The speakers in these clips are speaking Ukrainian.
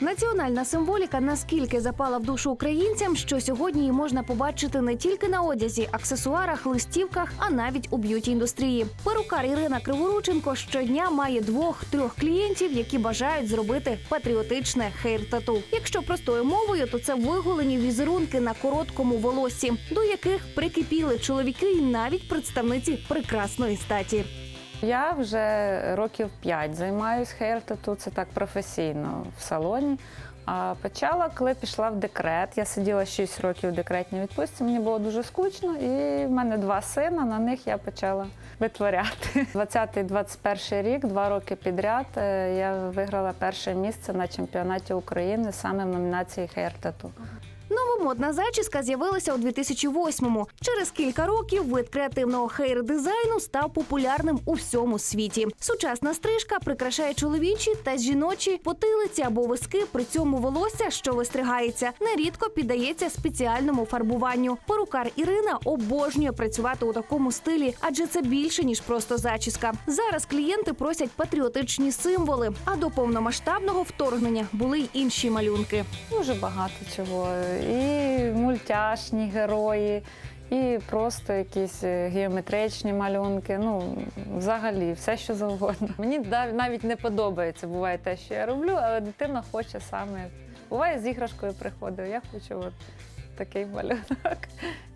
Національна символіка наскільки запала в душу українцям, що сьогодні її можна побачити не тільки на одязі, аксесуарах, листівках, а навіть у б'юті індустрії. Перукар Ірина Криворученко щодня має двох-трьох клієнтів, які бажають зробити патріотичне хейр-тату. Якщо простою мовою, то це виголені візерунки на короткому волоссі, до яких прикипіли чоловіки і навіть представниці прекрасної статі. Я вже років 5 займаюся хейр-тату, це так професійно в салоні. А почала, коли пішла в декрет. Я сиділа 6 років в декретній відпустці, мені було дуже скучно, і в мене два сина, на них я почала витворяти. 20-21 рік, два роки підряд, е, я виграла перше місце на чемпіонаті України саме в номінації хейр-тату. Новомодна зачіска з'явилася у 2008-му. Через кілька років вид креативного хейр-дизайну став популярним у всьому світі. Сучасна стрижка прикрашає чоловічі та жіночі потилиці або виски. При цьому волосся, що вистригається, нерідко піддається спеціальному фарбуванню. Перукар Ірина обожнює працювати у такому стилі, адже це більше ніж просто зачіска. Зараз клієнти просять патріотичні символи. А до повномасштабного вторгнення були й інші малюнки. Дуже багато чого. І мультяшні герої, і просто якісь е, геометричні малюнки. Ну, взагалі, все, що завгодно. Мені навіть не подобається, буває те, що я роблю, але дитина хоче саме. Буває, з іграшкою приходив. я хочу от такий малюнок.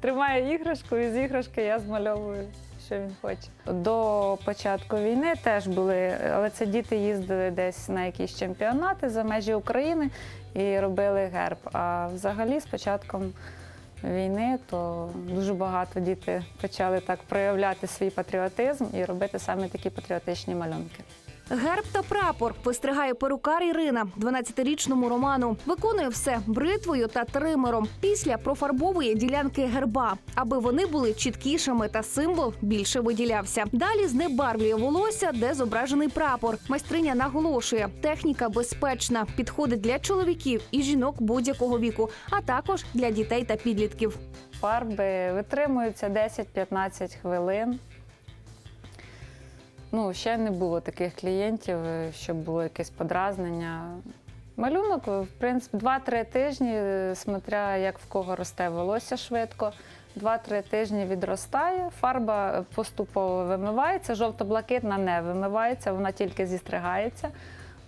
Тримаю іграшку, і з іграшки я змальовую. Що він хоче. До початку війни теж були, але це діти їздили десь на якісь чемпіонати за межі України і робили герб. А взагалі з початком війни то дуже багато діти почали так проявляти свій патріотизм і робити саме такі патріотичні малюнки. Герб та прапор вистригає перукар Ірина, 12-річному Роману. Виконує все бритвою та тримером. Після профарбовує ділянки герба, аби вони були чіткішими та символ більше виділявся. Далі знебарвлює волосся, де зображений прапор. Майстриня наголошує, техніка безпечна, підходить для чоловіків і жінок будь-якого віку, а також для дітей та підлітків. Фарби витримуються 10-15 хвилин. Ну, ще не було таких клієнтів, е, щоб було якесь подразнення. Малюнок, в принципі, 2-3 тижні, е, смотря як в кого росте волосся швидко. 2-3 тижні відростає, фарба поступово вимивається, жовто-блакитна не вимивається, вона тільки зістригається.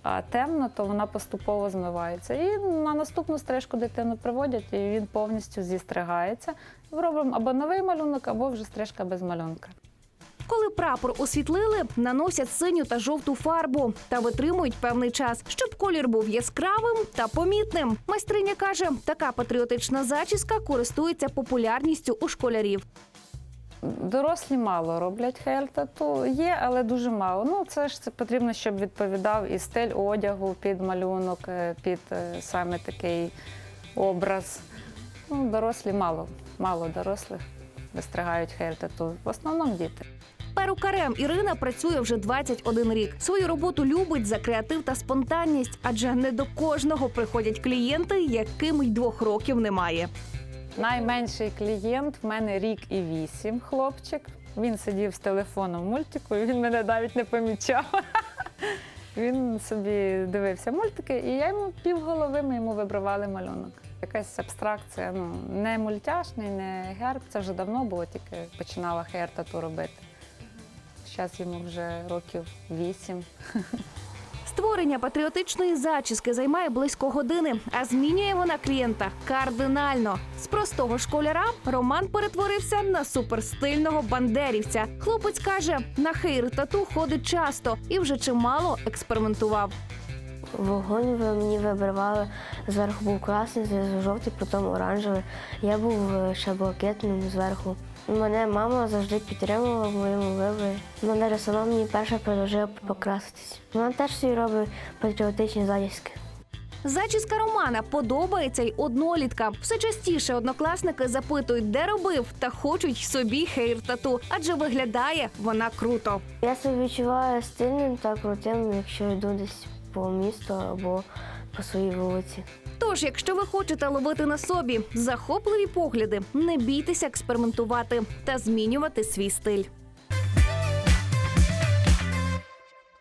А темно, то вона поступово змивається. І на наступну стрижку дитину приводять, і він повністю зістригається. Робимо або новий малюнок, або вже стрижка без малюнка. Коли прапор освітлили, наносять синю та жовту фарбу та витримують певний час, щоб колір був яскравим та помітним. Майстриня каже, така патріотична зачіска користується популярністю у школярів. Дорослі мало роблять хейр-тату. Є, але дуже мало. Ну, це ж це потрібно, щоб відповідав і стиль одягу під малюнок, е, під е, саме такий образ. Ну, дорослі мало, мало дорослих вистригають хейр-тату. В основному діти. Перукарем Ірина працює вже 21 рік. Свою роботу любить за креатив та спонтанність, адже не до кожного приходять клієнти, яким й двох років немає. Найменший клієнт в мене рік і вісім, хлопчик. Він сидів з телефоном в мультику, і він мене навіть не помічав. Він собі дивився мультики, і я йому півголови ми йому вибривали малюнок. Якась абстракція, ну не мультяшний, не герб. Це вже давно було, тільки починала хейр-тату робити. Зараз йому вже років вісім. Створення патріотичної зачіски займає близько години, а змінює вона клієнта кардинально. З простого школяра Роман перетворився на суперстильного бандерівця. Хлопець каже, на хейр тату ходить часто і вже чимало експериментував. Вогонь мені вибривали. Зверху був красний, знизу жовтий, потім оранжевий. Я був е, ще блакитним зверху. Мене мама завжди підтримувала в моєму виборі. Мене сама мені перша предложила покраситись. Вона теж собі робить патріотичні зачіски. Зачіска Романа подобається й одноліткам. Все частіше однокласники запитують, де робив, та хочуть собі хейр тату, адже виглядає вона круто. Я себе відчуваю стильним та крутим, якщо йду десь по місту або по своїй вулиці. Тож, якщо ви хочете ловити на собі захопливі погляди, не бійтеся експериментувати та змінювати свій стиль.